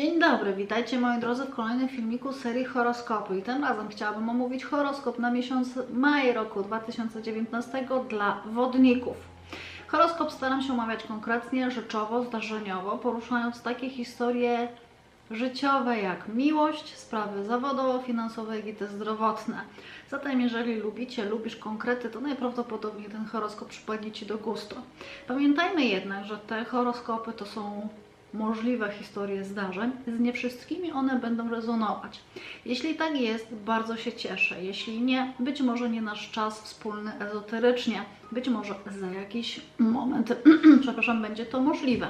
Dzień dobry, witajcie moi drodzy w kolejnym filmiku serii horoskopu i tym razem chciałabym omówić horoskop na miesiąc maj roku 2019 dla wodników. Horoskop staram się omawiać konkretnie, rzeczowo, zdarzeniowo, poruszając takie historie życiowe jak miłość, sprawy zawodowo-finansowe, i te zdrowotne. Zatem jeżeli lubicie, lubisz konkrety, to najprawdopodobniej ten horoskop przypadnie Ci do gustu. Pamiętajmy jednak, że te horoskopy to są możliwe historie zdarzeń, z nie wszystkimi one będą rezonować. Jeśli tak jest, bardzo się cieszę. Jeśli nie, być może nie nasz czas wspólny ezoterycznie. Być może za jakiś moment, przepraszam, będzie to możliwe.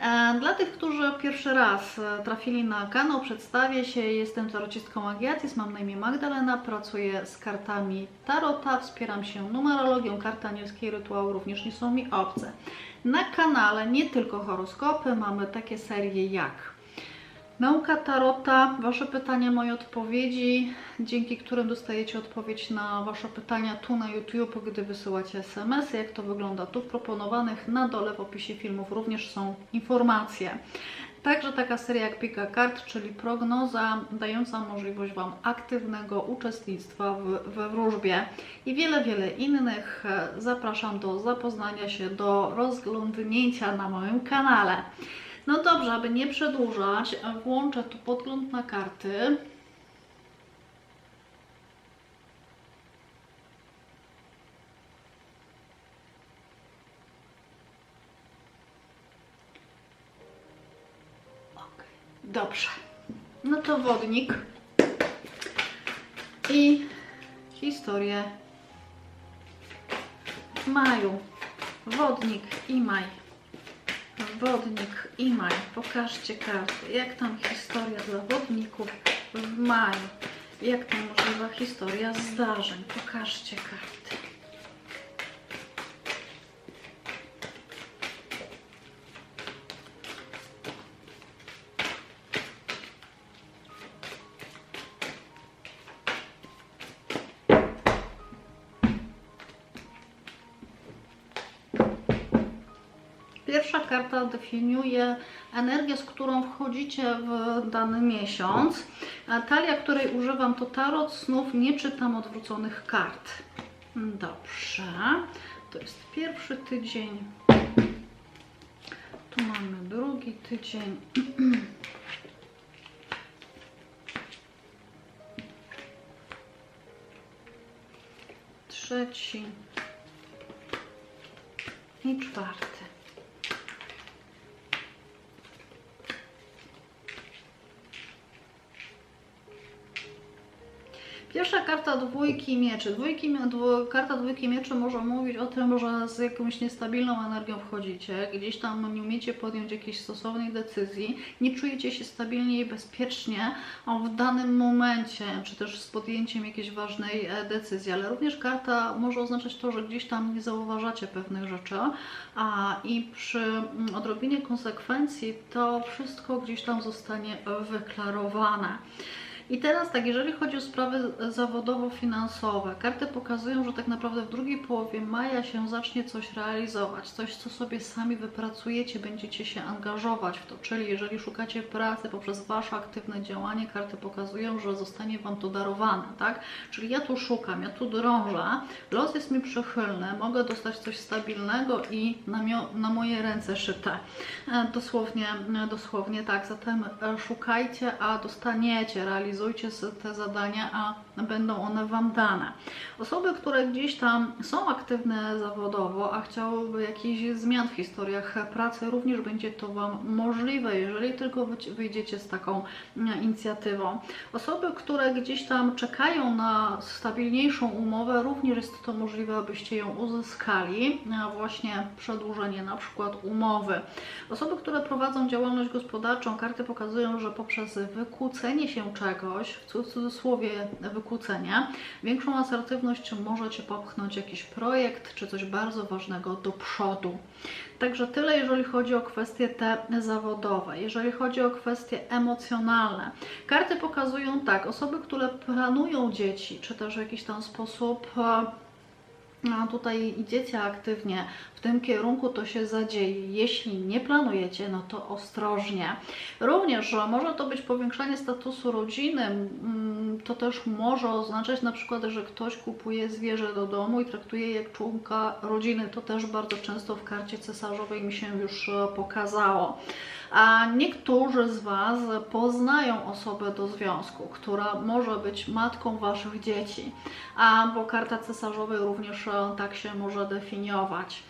E, Dla tych, którzy pierwszy raz e, trafili na kanał, przedstawię się. Jestem tarocistką Agiatis, mam na imię Magdalena, pracuję z kartami Tarota, wspieram się numerologią, karty anielskie i również nie są mi obce. Na kanale nie tylko horoskopy, mamy takie serie jak Nauka Tarota, Wasze pytania, moje odpowiedzi, dzięki którym dostajecie odpowiedź na Wasze pytania tu na YouTube, gdy wysyłacie SMS. Jak to wygląda tu w proponowanych na dole w opisie filmów również są informacje. Także taka seria jak Pika Kart, czyli prognoza dająca możliwość Wam aktywnego uczestnictwa w, we wróżbie i wiele, wiele innych. Zapraszam do zapoznania się, do rozglądnięcia na moim kanale. No dobrze, aby nie przedłużać, włączę tu podgląd na karty. Dobrze. No to wodnik i historię w maju. Wodnik i maj. Wodnik i maj. Pokażcie karty. Jak tam historia dla wodników w maju? Jak tam możliwa historia zdarzeń? Pokażcie karty. Pierwsza karta definiuje energię, z którą wchodzicie w dany miesiąc. A talia, której używam, to tarot snów. Nie czytam odwróconych kart. Dobrze. To jest pierwszy tydzień. Tu mamy drugi tydzień. Trzeci i czwarty. Pierwsza karta dwójki mieczy. Dwójki, dwu, karta dwójki mieczy może mówić o tym, że z jakąś niestabilną energią wchodzicie, gdzieś tam nie umiecie podjąć jakiejś stosownej decyzji, nie czujecie się stabilnie i bezpiecznie w danym momencie, czy też z podjęciem jakiejś ważnej e, decyzji, ale również karta może oznaczać to, że gdzieś tam nie zauważacie pewnych rzeczy a, i przy mm, odrobinie konsekwencji to wszystko gdzieś tam zostanie wyklarowane. I teraz tak, jeżeli chodzi o sprawy zawodowo-finansowe, karty pokazują, że tak naprawdę w drugiej połowie maja się zacznie coś realizować, coś, co sobie sami wypracujecie, będziecie się angażować w to, czyli jeżeli szukacie pracy poprzez Wasze aktywne działanie, karty pokazują, że zostanie Wam to darowane, tak? Czyli ja tu szukam, ja tu drążę, los jest mi przychylny, mogę dostać coś stabilnego i na, na moje ręce szyte. E, Dosłownie, e, dosłownie tak, zatem e, szukajcie, a dostaniecie, realizujcie s- te zadania, a będą one Wam dane. Osoby, które gdzieś tam są aktywne zawodowo, a chciałyby jakichś zmian w historiach pracy, również będzie to Wam możliwe, jeżeli tylko wyjdziecie z taką e, inicjatywą. Osoby, które gdzieś tam czekają na stabilniejszą umowę, również jest to możliwe, abyście ją uzyskali, właśnie przedłużenie na przykład umowy. Osoby, które prowadzą działalność gospodarczą, karty pokazują, że poprzez wykłócenie się czegoś, w cudzysłowie wykłócenie, większą asertywność możecie popchnąć jakiś projekt czy coś bardzo ważnego do przodu. Także tyle, jeżeli chodzi o kwestie te zawodowe. Jeżeli chodzi o kwestie emocjonalne, karty pokazują tak, osoby, które planują dzieci, czy też w jakiś tam sposób e, tutaj idziecie aktywnie w tym kierunku, to się zadzieje. Jeśli nie planujecie, no to ostrożnie. Również że może to być powiększanie statusu rodziny. To też może oznaczać na przykład, że ktoś kupuje zwierzę do domu i traktuje je jak członka rodziny. To też bardzo często w karcie cesarzowej mi się już e, pokazało. A niektórzy z Was poznają osobę do związku, która może być matką Waszych dzieci, a bo karta cesarzowej również e, tak się może definiować.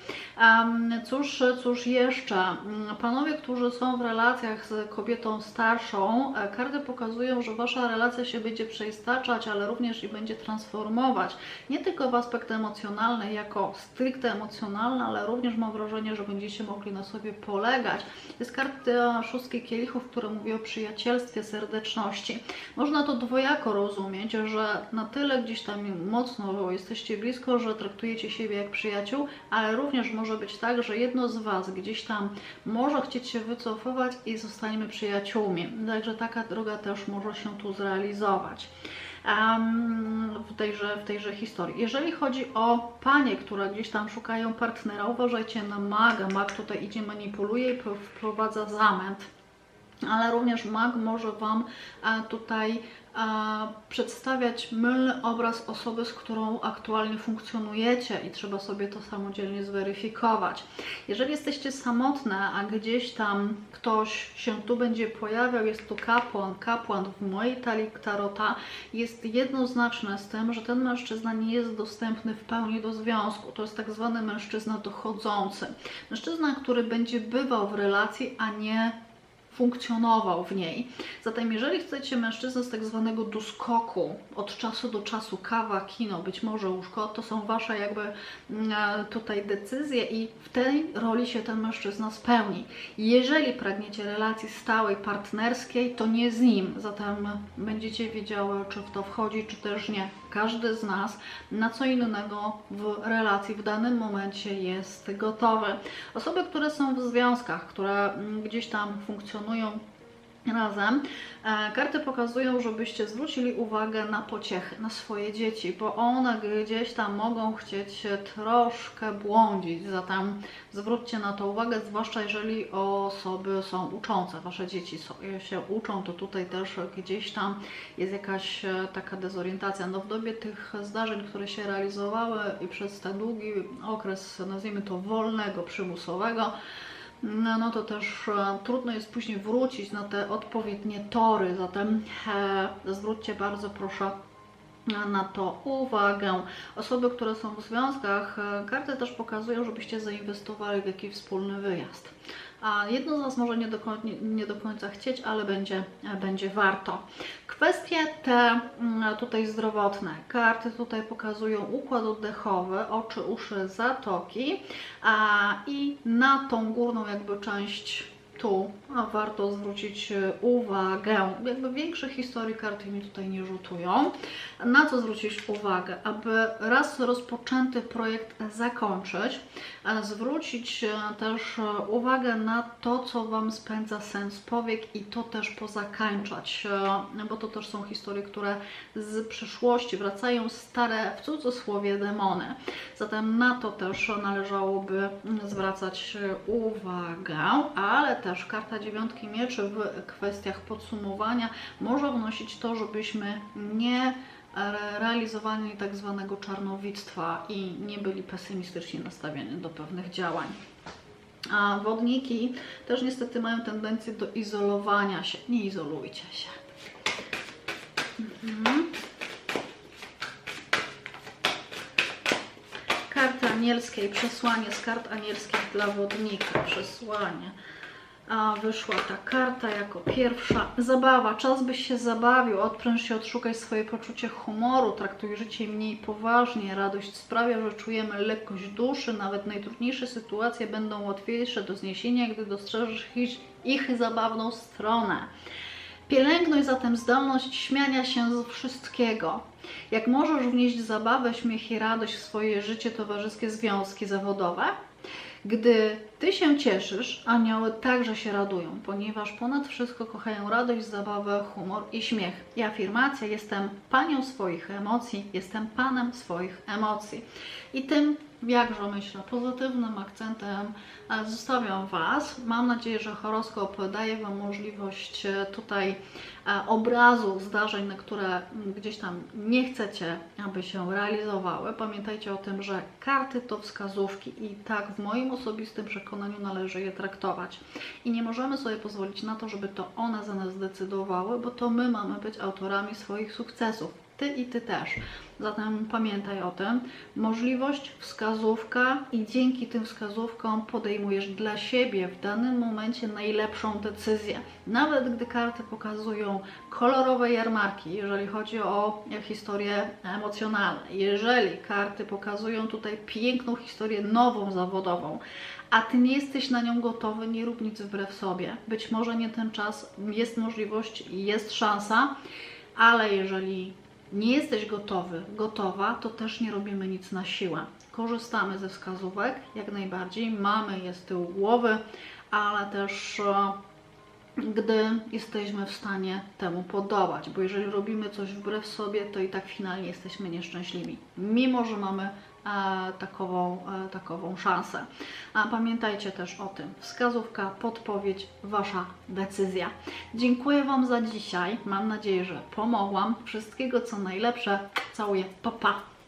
Cóż, cóż jeszcze? Mm, Panowie, którzy są w relacjach z kobietą starszą, e, karty pokazują, że Wasza relacja się będzie przeistaczać, ale również i będzie transformować. Nie tylko w aspekt emocjonalny, jako stricte emocjonalny, ale również mam wrażenie, że będziecie mogli na sobie polegać. Jest karta szóstki kielichów, która mówi o przyjacielstwie, serdeczności. Można to dwojako rozumieć, że na tyle gdzieś tam mocno jesteście blisko, że traktujecie siebie jak przyjaciół, ale również może być tak, że jedno z Was gdzieś tam może chcieć się wycofywać i zostaniemy przyjaciółmi. Także taka droga też może się tu zrealizować. em, w, tejże, w tejże historii. Jeżeli chodzi o panie, które gdzieś tam szukają partnera, uważajcie na maga. Mag tutaj idzie, manipuluje i pro- wprowadza zamęt ale również mag może Wam e, tutaj przedstawiać mylny obraz osoby, z którą aktualnie funkcjonujecie i trzeba sobie to samodzielnie zweryfikować. Jeżeli jesteście samotne, a gdzieś tam ktoś się tu będzie pojawiał, jest tu kapłan, kapłan w mojej talii tarota, jest jednoznaczne z tym, że ten mężczyzna nie jest dostępny w pełni do związku. To jest tak zwany mężczyzna dochodzący. Mężczyzna, który będzie bywał w relacji, a nie funkcjonował w niej. Zatem jeżeli chcecie mężczyznę z tak zwanego doskoku, od czasu do czasu kawa, kino, być może łóżko, to są Wasze jakby mm, e, tutaj decyzje i w tej roli się ten mężczyzna spełni. Jeżeli pragniecie relacji stałej, partnerskiej, to nie z nim, zatem będziecie wiedziały, czy w to wchodzi, czy też nie. Każdy z nas na co innego w relacji w danym momencie jest gotowy. Osoby, które są w związkach, które gdzieś tam funkcjonują razem. E, Karty pokazują, żebyście zwrócili uwagę na pociechy, na swoje dzieci, bo one gdzieś tam mogą chcieć troszkę błądzić. Zatem zwróćcie na to uwagę, zwłaszcza jeżeli osoby są uczące, wasze dzieci są, się uczą, to tutaj też gdzieś tam jest jakaś e, taka dezorientacja. No w dobie tych zdarzeń, które się realizowały i przez ten długi okres, nazwijmy to wolnego, przymusowego, no, no to też e, trudno jest później wrócić na te odpowiednie tory, zatem e, zwróćcie bardzo proszę na- to uwagę. Osoby, które są w związkach, e, karty też pokazują, żebyście zainwestowali w jakiś wspólny wyjazd. A jedno z Was może nie do, nie- nie do końca chcieć, ale będzie, będzie warto. Kwestie te mm, tutaj zdrowotne. Karty tutaj pokazują układ oddechowy, oczy, uszy, zatoki a, i na tą górną jakby część tu a warto zwrócić e, uwagę. Jakby większe historii karty mi tutaj nie rzutują. Na co zwrócić uwagę? Aby raz rozpoczęty projekt zakończyć, a zwrócić e, też e, uwagę na to, co Wam spędza sens powiek i to też pozakańczać, e, bo to też są historie, które z przyszłości wracają stare, w cudzysłowie, demony. Zatem na to też należałoby mm, zwracać e, uwagę, ale też karta dziewiątki mieczy w kwestiach podsumowania może wnosić to, żebyśmy nie realizowali tak zwanego czarnowictwa i nie byli pesymistycznie nastawieni do pewnych działań. A wodniki też niestety mają tendencję do izolowania się. Nie izolujcie się. Mhm. Karty anielskie i przesłanie z kart anielskich dla wodnika. Przesłanie. A wyszła ta karta jako pierwsza. Zabawa. Czas byś się zabawił. Odpręż się, odszukaj swoje poczucie humoru. Traktuj życie mniej poważnie. Radość sprawia, że czujemy lekkość duszy. Nawet najtrudniejsze sytuacje będą łatwiejsze do zniesienia, gdy dostrzeżesz ich, ich zabawną stronę. Pielęgnuj zatem zdolność śmiania się z wszystkiego. Jak możesz wnieść zabawę, śmiech i radość w swoje życie towarzyskie związki zawodowe? Gdy Ty się cieszysz, anioły także się radują, ponieważ ponad wszystko kochają radość, zabawę, humor i śmiech. I afirmacja: Jestem panią swoich emocji, jestem panem swoich emocji. I tym, jakże myślę, pozytywnym akcentem e, zostawiam Was. Mam nadzieję, że horoskop daje Wam możliwość e, tutaj e, obrazu zdarzeń, na które gdzieś tam nie chcecie, aby się realizowały. Pamiętajcie o tym, że karty to wskazówki i tak w moim osobistym przekonaniu należy je traktować. I nie możemy sobie pozwolić na to, żeby to one za nas decydowały, bo to my mamy być autorami swoich sukcesów. Ty i ty też. Zatem pamiętaj o tym. Możliwość, wskazówka i dzięki tym wskazówkom podejmujesz dla siebie w danym momencie najlepszą decyzję. Nawet gdy karty pokazują kolorowe jarmarki, jeżeli chodzi o historie emocjonalne, jeżeli karty pokazują tutaj piękną historię nową zawodową, a ty nie jesteś na nią gotowy, nie rób nic wbrew sobie. Być może nie ten czas, jest możliwość, jest szansa, ale jeżeli nie jesteś gotowy, gotowa, to też nie robimy nic na siłę. Korzystamy ze wskazówek jak najbardziej, mamy je z tyłu głowy, ale też e, gdy jesteśmy w stanie temu podobać, bo jeżeli robimy coś wbrew sobie, to i tak finalnie jesteśmy nieszczęśliwi, mimo że mamy takową, e, takową szansę. A pamiętajcie też o tym, wskazówka, podpowiedź, Wasza decyzja. Dziękuję Wam za dzisiaj, mam nadzieję, że pomogłam. Wszystkiego co najlepsze, całuję, pa pa!